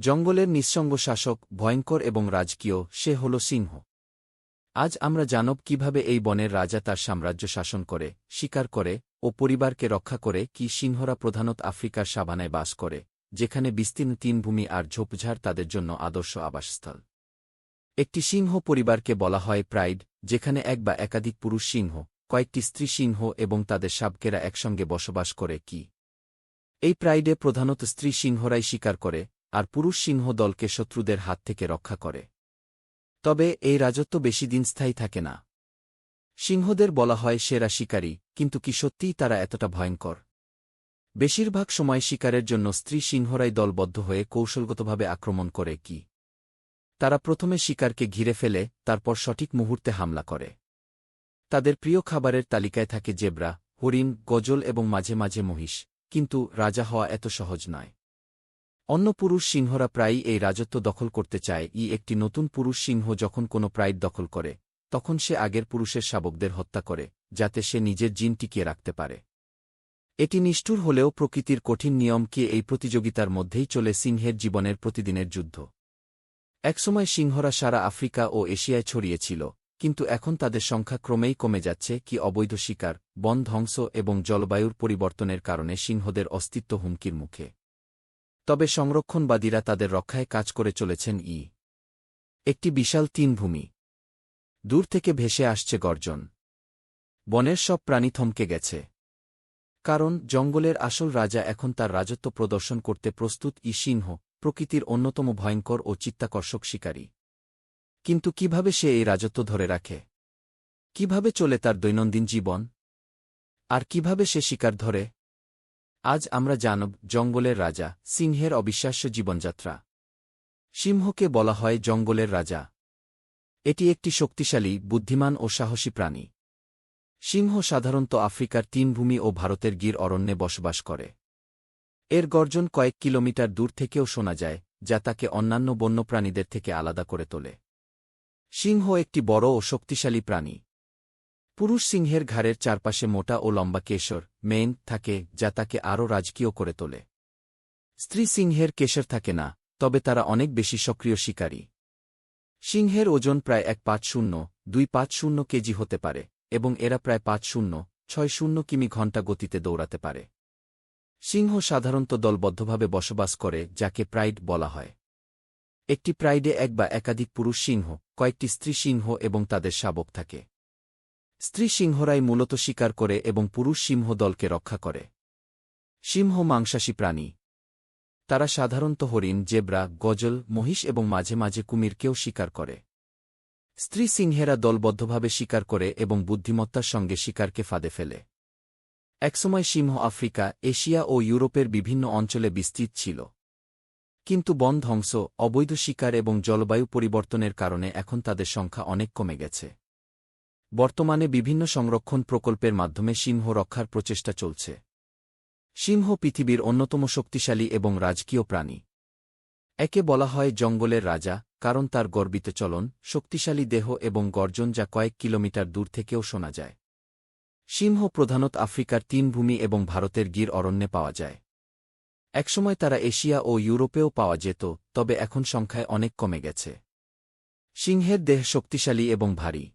জঙ্গলের নিঃসঙ্গ শাসক, ভয়ঙ্কর এবং রাজকীয়, সে হল সিংহ। আজ আমরা জানব কীভাবে এই বনের রাজা তার সাম্রাজ্য শাসন করে, শিকার করে, ও পরিবারকে রক্ষা করে কি সিংহরা প্রধানত আফ্রিকার সাবানায় বাস করে, যেখানে বিস্তীর্ণ তিন ভূমি আর ঝোপঝাড় তাদের জন্য আদর্শ আবাসস্থল। একটি সিংহ পরিবারকে বলা হয় প্রাইড, যেখানে এক বা একাধিক পুরুষ সিংহ, কয়েকটি স্ত্রী সিংহ এবং তাদের সাবকেরা একসঙ্গে বসবাস করে কি। এই প্রাইডে প্রধানত স্ত্রী সিংহরাই শিকার করে আর পুরুষ সিংহ দলকে শত্রুদের হাত থেকে রক্ষা করে। তবে এই রাজত্ব বেশি দিন স্থায়ী থাকে না। সিংহদের বলা হয় সেরা শিকারী, কিন্তু কি সত্যিই তারা এতটা ভয়ঙ্কর? বেশিরভাগ সময় শিকারের জন্য স্ত্রী সিংহরাই দলবদ্ধ হয়ে কৌশলগতভাবে আক্রমণ করে কি? তারা প্রথমে শিকারকে ঘিরে ফেলে, তারপর সঠিক মুহূর্তে হামলা করে। তাদের প্রিয় খাবারের তালিকায় থাকে জেব্রা, হরিণ, গজল এবং মাঝে মাঝে মহিষ, কিন্তু রাজা হওয়া এত সহজ নয়। অন্য পুরুষ সিংহরা প্রায়ই এই রাজত্ব দখল করতে চায়। ই একটি নতুন পুরুষ সিংহ যখন কোনো প্রাইড দখল করে, তখন সে আগের পুরুষের শাবকদের হত্যা করে, যাতে সে নিজের জিন টিকিয়ে রাখতে পারে। এটি নিষ্ঠুর হলেও প্রকৃতির কঠিন নিয়মকে এই প্রতিযোগিতার মধ্যেই চলে সিংহের জীবনের প্রতিদিনের যুদ্ধ। একসময় সিংহরা সারা আফ্রিকা ও এশিয়ায় ছড়িয়েছিল কিন্তু এখন তাদের সংখ্যা ক্রমেই কমে যাচ্ছে কি অবৈধ শিকার, বন ধ্বংস এবং জলবায়ুর পরিবর্তনের কারণে সিংহদের অস্তিত্ব হুমকির মুখে। তবে সংরক্ষণবাদীরা তাদের রক্ষায় কাজ করে চলেছেন ই। একটি বিশাল তিন ভূমি। দূর থেকে ভেসে আসছে গর্জন। বনের সব প্রাণী থমকে গেছে। কারণ জঙ্গলের আসল রাজা এখন তার রাজত্ব প্রদর্শন করতে প্রস্তুত ই সিংহ, প্রকৃতির অন্যতম ভয়ঙ্কর ও চিত্তাকর্ষক শিকারী। কিন্তু কীভাবে সে এই রাজত্ব ধরে রাখে? কীভাবে চলে তার দৈনন্দিন জীবন? আর কীভাবে সে শিকার ধরে? আজ আমরা জানব জঙ্গলের রাজা, সিংহের অবিশ্বাস্য জীবনযাত্রা। সিংহকে বলা হয় জঙ্গলের রাজা। এটি একটি শক্তিশালী, বুদ্ধিমান ও সাহসী প্রাণী। সিংহ সাধারণত আফ্রিকার তিনভূমি ও ভারতের গির অরণ্যে বসবাস করে। এর গর্জন কয়েক কিলোমিটার দূর থেকেও শোনা যায়, যা তাকে অন্যান্য বন্যপ্রাণীদের থেকে আলাদা করে তোলে। সিংহ একটি বড় ও শক্তিশালী প্রাণী। পুরুষ সিংহের ঘাড়ের চারপাশে মোটা ও লম্বা কেশর, মেন থাকে যা তাকে আরও রাজকীয় করে তোলে। স্ত্রী সিংহের কেশর থাকে না, তবে তারা অনেক বেশি সক্রিয় শিকারী। সিংহের ওজন প্রায় এক পাঁচ শূন্য, দুই পাঁচ শূন্য কেজি হতে পারে, এবং এরা প্রায় পাঁচ শূন্য, ছয় শূন্য কিমি ঘণ্টা গতিতে দৌড়াতে পারে। সিংহ সাধারণত দলবদ্ধভাবে বসবাস করে, যাকে প্রাইড বলা হয়। একটি প্রাইডে এক বা একাধিক পুরুষ সিংহ, কয়েকটি স্ত্রী সিংহ এবং তাদের শাবক থাকে। স্ত্রী সিংহরাই মূলত শিকার করে এবং পুরুষ সিংহ দলকে রক্ষা করে। সিংহ মাংসাশী প্রাণী। তারা সাধারণত হরিণ, জেব্রা, গজল, মহিষ এবং মাঝে মাঝে কুমিরকেও শিকার করে। স্ত্রী সিংহেরা দলবদ্ধভাবে শিকার করে এবং বুদ্ধিমত্তার সঙ্গে শিকারকে ফাঁদে ফেলে। একসময় সিংহ আফ্রিকা, এশিয়া ও ইউরোপের বিভিন্ন অঞ্চলে বিস্তৃত ছিল। কিন্তু বন ধ্বংস, অবৈধ শিকার এবং জলবায়ু পরিবর্তনের কারণে এখন তাদের সংখ্যা অনেক কমে গেছে। বর্তমানে বিভিন্ন সংরক্ষণ প্রকল্পের মাধ্যমে সিংহ রক্ষার প্রচেষ্টা চলছে। সিংহ পৃথিবীর অন্যতম শক্তিশালী এবং রাজকীয় প্রাণী। একে বলা হয় জঙ্গলের রাজা, কারণ তার গর্বিত চলন, শক্তিশালী দেহ এবং গর্জন যা কয়েক কিলোমিটার দূর থেকেও শোনা যায়। সিংহ প্রধানত আফ্রিকার তিন ভূমি এবং ভারতের গির অরণ্যে পাওয়া যায়। একসময় তারা এশিয়া ও ইউরোপেও পাওয়া যেত, তবে এখন সংখ্যায় অনেক কমে গেছে। সিংহের দেহ শক্তিশালী এবং ভারী।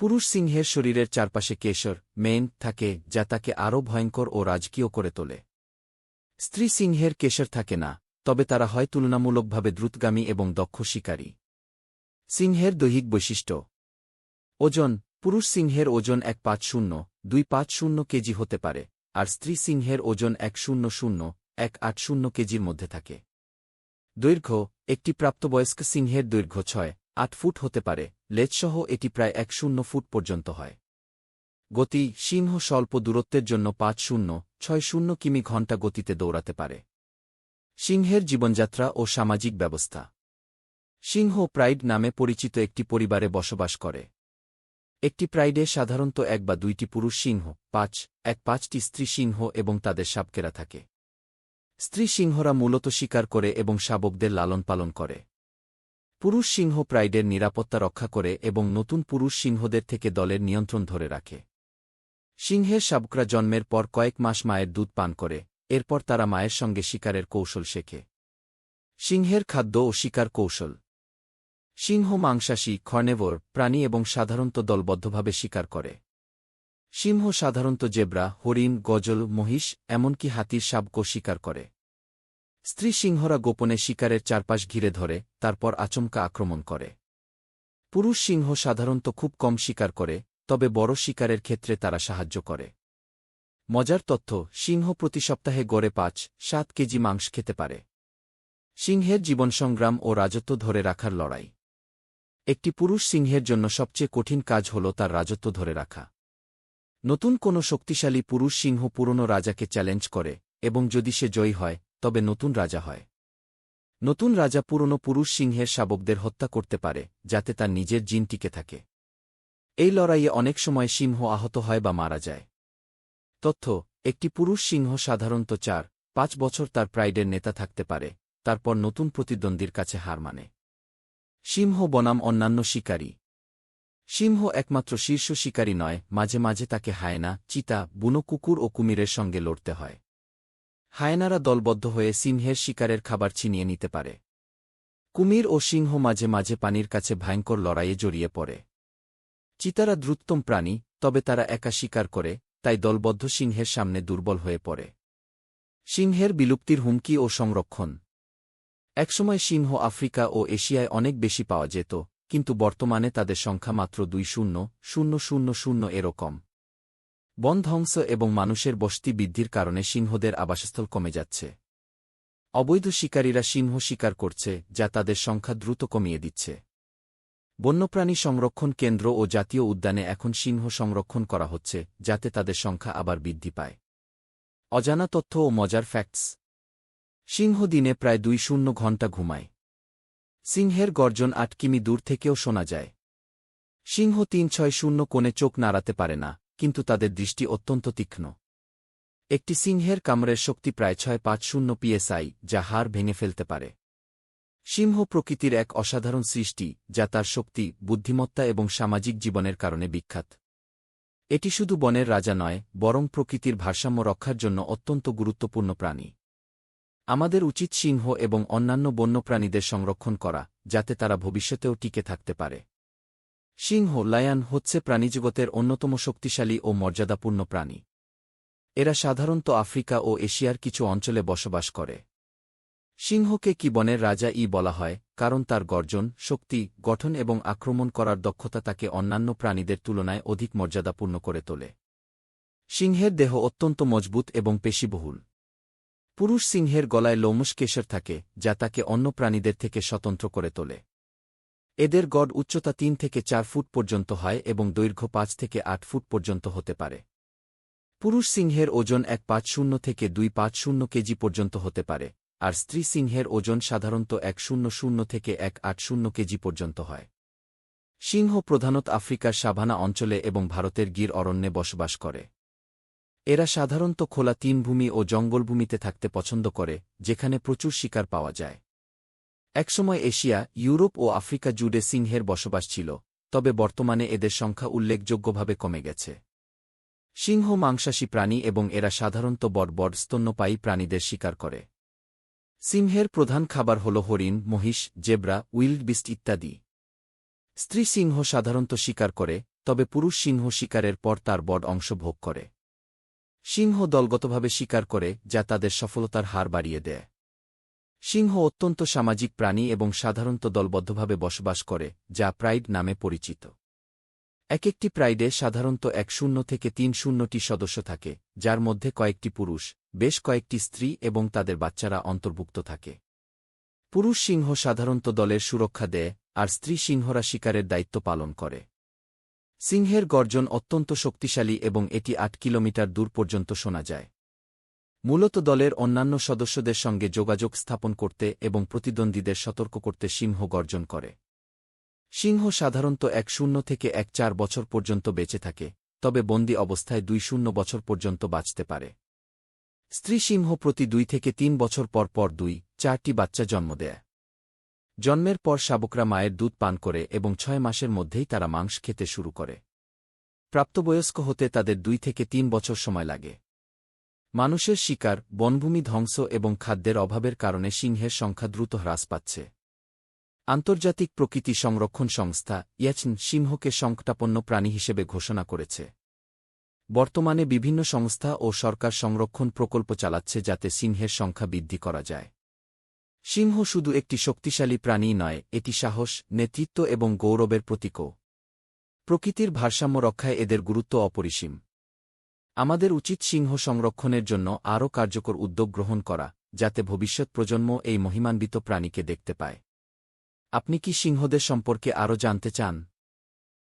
পুরুষ সিংহের শরীরের চারপাশে কেশর, মেন থাকে যা তাকে আরও ভয়ঙ্কর ও রাজকীয় করে তোলে। স্ত্রী সিংহের কেশর থাকে না, তবে তারা হয় তুলনামূলকভাবে দ্রুতগামী এবং দক্ষ শিকারী। সিংহের দৈহিক বৈশিষ্ট্য। ওজন, পুরুষ সিংহের ওজন এক পাঁচ শূন্য, দুই পাঁচ শূন্য কেজি হতে পারে, আর স্ত্রী সিংহের ওজন এক শূন্য শূন্য, এক আট শূন্য কেজির মধ্যে থাকে। দৈর্ঘ্য, একটি প্রাপ্তবয়স্ক সিংহের দৈর্ঘ্য ছয় আট ফুট হতে পারে। লেজসহ এটি প্রায় এক শূন্য ফুট পর্যন্ত হয়। গতি সিংহ স্বল্প দূরত্বের জন্য পাঁচ শূন্য, ছয় শূন্য কিমি ঘণ্টা গতিতে দৌড়াতে পারে। সিংহের জীবনযাত্রা ও সামাজিক ব্যবস্থা। সিংহ প্রাইড নামে পরিচিত একটি পরিবারে বসবাস করে। একটি প্রাইডে সাধারণত এক বা দুইটি পুরুষ সিংহ, পাঁচ, এক পাঁচটি স্ত্রী সিংহ এবং তাদের সাবকেরা থাকে। স্ত্রী সিংহরা মূলত শিকার করে এবং শাবকদের লালন পালন করে। পুরুষ সিংহ প্রাইডের নিরাপত্তা রক্ষা করে এবং নতুন পুরুষ সিংহদের থেকে দলের নিয়ন্ত্রণ ধরে রাখে। সিংহের শাবকরা জন্মের পর কয়েক মাস মায়ের দুধ পান করে, এরপর তারা মায়ের সঙ্গে শিকারের কৌশল শেখে। সিংহের খাদ্য ও শিকার কৌশল। সিংহ মাংসাশী, খর্নেভোর, প্রাণী এবং সাধারণত দলবদ্ধভাবে শিকার করে। সিংহ সাধারণত জেব্রা, হরিণ, গজল, মহিষ, এমনকি হাতির সাবকো শিকার করে। স্ত্রী সিংহরা গোপনে শিকারের চারপাশ ঘিরে ধরে, তারপর আচমকা আক্রমণ করে। পুরুষ সিংহ সাধারণত খুব কম শিকার করে, তবে বড় শিকারের ক্ষেত্রে তারা সাহায্য করে। মজার তথ্য, সিংহ প্রতি সপ্তাহে গড়ে পাঁচ, সাত কেজি মাংস খেতে পারে। সিংহের জীবনসংগ্রাম ও রাজত্ব ধরে রাখার লড়াই। একটি পুরুষ সিংহের জন্য সবচেয়ে কঠিন কাজ হল তার রাজত্ব ধরে রাখা। নতুন কোনো শক্তিশালী পুরুষ সিংহ পুরনো রাজাকে চ্যালেঞ্জ করে, এবং যদি সে জয়ী হয় তবে নতুন রাজা হয়। নতুন রাজা পুরনো পুরুষ সিংহের শাবকদের হত্যা করতে পারে, যাতে তার নিজের জিন টিকে থাকে। এই লড়াইয়ে অনেক সময় সিংহ আহত হয় বা মারা যায়। তথ্য, একটি পুরুষ সিংহ সাধারণত চার, পাঁচ বছর তার প্রাইডের নেতা থাকতে পারে, তারপর নতুন প্রতিদ্বন্দ্বীর কাছে হার মানে। সিংহ বনাম অন্যান্য শিকারী। সিংহ একমাত্র শীর্ষ শিকারী নয়, মাঝে মাঝে তাকে হায়না, চিতা, বুনো কুকুর ও কুমিরের সঙ্গে লড়তে হয়। হায়নারা দলবদ্ধ হয়ে সিংহের শিকারের খাবার ছিনিয়ে নিতে পারে। কুমির ও সিংহ মাঝে মাঝে পানির কাছে ভয়ঙ্কর লড়াইয়ে জড়িয়ে পড়ে। চিতারা দ্রুততম প্রাণী, তবে তারা একা শিকার করে, তাই দলবদ্ধ সিংহের সামনে দুর্বল হয়ে পড়ে। সিংহের বিলুপ্তির হুমকি ও সংরক্ষণ। একসময় সিংহ আফ্রিকা ও এশিয়ায় অনেক বেশি পাওয়া যেত, কিন্তু বর্তমানে তাদের সংখ্যা মাত্র দুই শূন্য শূন্য শূন্য শূন্য এরকম। বন ধ্বংস এবং মানুষের বসতি বৃদ্ধির কারণে সিংহদের আবাসস্থল কমে যাচ্ছে। অবৈধ শিকারীরা সিংহ শিকার করছে, যা তাদের সংখ্যা দ্রুত কমিয়ে দিচ্ছে। বন্যপ্রাণী সংরক্ষণ কেন্দ্র ও জাতীয় উদ্যানে এখন সিংহ সংরক্ষণ করা হচ্ছে, যাতে তাদের সংখ্যা আবার বৃদ্ধি পায়। অজানা তথ্য ও মজার ফ্যাক্টস। সিংহ দিনে প্রায় দুই শূন্য ঘণ্টা ঘুমায়। সিংহের গর্জন আট কিমি দূর থেকেও শোনা যায়। সিংহ তিন ছয় শূন্য কোণে চোখ নাড়াতে পারে না। কিন্তু তাদের দৃষ্টি অত্যন্ত তীক্ষ্ণ। একটি সিংহের কামড়ের শক্তি প্রায় ছয় পাঁচ শূন্য পিএসআই, যা হাড় ভেঙে ফেলতে পারে। সিংহ প্রকৃতির এক অসাধারণ সৃষ্টি, যা তার শক্তি, বুদ্ধিমত্তা এবং সামাজিক জীবনের কারণে বিখ্যাত। এটি শুধু বনের রাজা নয়, বরং প্রকৃতির ভারসাম্য রক্ষার জন্য অত্যন্ত গুরুত্বপূর্ণ প্রাণী। আমাদের উচিত সিংহ এবং অন্যান্য বন্যপ্রাণীদের সংরক্ষণ করা, যাতে তারা ভবিষ্যতেও টিকে থাকতে পারে। সিংহ লায়ান হচ্ছে প্রাণীজগতের অন্যতম শক্তিশালী ও মর্যাদাপূর্ণ প্রাণী। এরা সাধারণত আফ্রিকা ও এশিয়ার কিছু অঞ্চলে বসবাস করে। সিংহকে কি বনের রাজা ই বলা হয়, কারণ তার গর্জন, শক্তি, গঠন এবং আক্রমণ করার দক্ষতা তাকে অন্যান্য প্রাণীদের তুলনায় অধিক মর্যাদাপূর্ণ করে তোলে। সিংহের দেহ অত্যন্ত মজবুত এবং পেশিবহুল। পুরুষ সিংহের গলায় লোমশ কেশর থাকে, যা তাকে অন্য প্রাণীদের থেকে স্বতন্ত্র করে তোলে। এদের গড় উচ্চতা তিন থেকে চার ফুট পর্যন্ত হয় এবং দৈর্ঘ্য পাঁচ থেকে আট ফুট পর্যন্ত হতে পারে। পুরুষ সিংহের ওজন এক পাঁচ শূন্য থেকে দুই পাঁচ শূন্য কেজি পর্যন্ত হতে পারে, আর স্ত্রী সিংহের ওজন সাধারণত এক শূন্য শূন্য থেকে এক আট শূন্য কেজি পর্যন্ত হয়। সিংহ প্রধানত আফ্রিকার সাভানা অঞ্চলে এবং ভারতের গির অরণ্যে বসবাস করে। এরা সাধারণত খোলা তিনভূমি ও জঙ্গলভূমিতে থাকতে পছন্দ করে, যেখানে প্রচুর শিকার পাওয়া যায়। একসময় এশিয়া, ইউরোপ ও আফ্রিকা জুড়ে সিংহের বসবাস ছিল, তবে বর্তমানে এদের সংখ্যা উল্লেখযোগ্যভাবে কমে গেছে। সিংহ মাংসাশী প্রাণী এবং এরা সাধারণত বড় স্তন্যপায়ী প্রাণীদের শিকার করে। সিংহের প্রধান খাবার হল হরিণ, মহিষ, জেব্রা, উইল্ড বিস্ট ইত্যাদি। স্ত্রী সিংহ সাধারণত শিকার করে, তবে পুরুষ সিংহ শিকারের পর তার বড় অংশ ভোগ করে। সিংহ দলগতভাবে শিকার করে, যা তাদের সফলতার হার বাড়িয়ে দেয়। সিংহ অত্যন্ত সামাজিক প্রাণী এবং সাধারণত দলবদ্ধভাবে বসবাস করে, যা প্রাইড নামে পরিচিত। এক একটি প্রাইডে সাধারণত এক শূন্য থেকে তিন শূন্যটি সদস্য থাকে, যার মধ্যে কয়েকটি পুরুষ, বেশ কয়েকটি স্ত্রী এবং তাদের বাচ্চারা অন্তর্ভুক্ত থাকে। পুরুষ সিংহ সাধারণত দলের সুরক্ষা দেয়, আর স্ত্রী সিংহরা শিকারের দায়িত্ব পালন করে। সিংহের গর্জন অত্যন্ত শক্তিশালী এবং এটি আট কিলোমিটার দূর পর্যন্ত শোনা যায়। মূলত দলের অন্যান্য সদস্যদের সঙ্গে যোগাযোগ স্থাপন করতে এবং প্রতিদ্বন্দ্বীদের সতর্ক করতে সিংহ গর্জন করে। সিংহ সাধারণত এক শূন্য থেকে এক চার বছর পর্যন্ত বেঁচে থাকে, তবে বন্দি অবস্থায় দুই শূন্য বছর পর্যন্ত বাঁচতে পারে। স্ত্রী সিংহ প্রতি দুই থেকে তিন বছর পর পর দুই, চারটি বাচ্চা জন্ম দেয়। জন্মের পর শাবকরা মায়ের দুধ পান করে এবং ছয় মাসের মধ্যেই তারা মাংস খেতে শুরু করে। প্রাপ্তবয়স্ক হতে তাদের দুই থেকে তিন বছর সময় লাগে। মানুষের শিকার, বনভূমি ধ্বংস এবং খাদ্যের অভাবের কারণে সিংহের সংখ্যা দ্রুত হ্রাস পাচ্ছে। আন্তর্জাতিক প্রকৃতি সংরক্ষণ সংস্থা ইয়াচন সিংহকে সংকটাপন্ন প্রাণী হিসেবে ঘোষণা করেছে। বর্তমানে বিভিন্ন সংস্থা ও সরকার সংরক্ষণ প্রকল্প চালাচ্ছে যাতে সিংহের সংখ্যা বৃদ্ধি করা যায়। সিংহ শুধু একটি শক্তিশালী প্রাণী নয়, এটি সাহস, নেতৃত্ব এবং গৌরবের প্রতীকও। প্রকৃতির ভারসাম্য রক্ষায় এদের গুরুত্ব অপরিসীম। আমাদের উচিত সিংহ সংরক্ষণের জন্য আরও কার্যকর উদ্যোগ গ্রহণ করা, যাতে ভবিষ্যৎ প্রজন্ম এই মহিমান্বিত প্রাণীকে দেখতে পায়। আপনি কি সিংহদের সম্পর্কে আরও জানতে চান?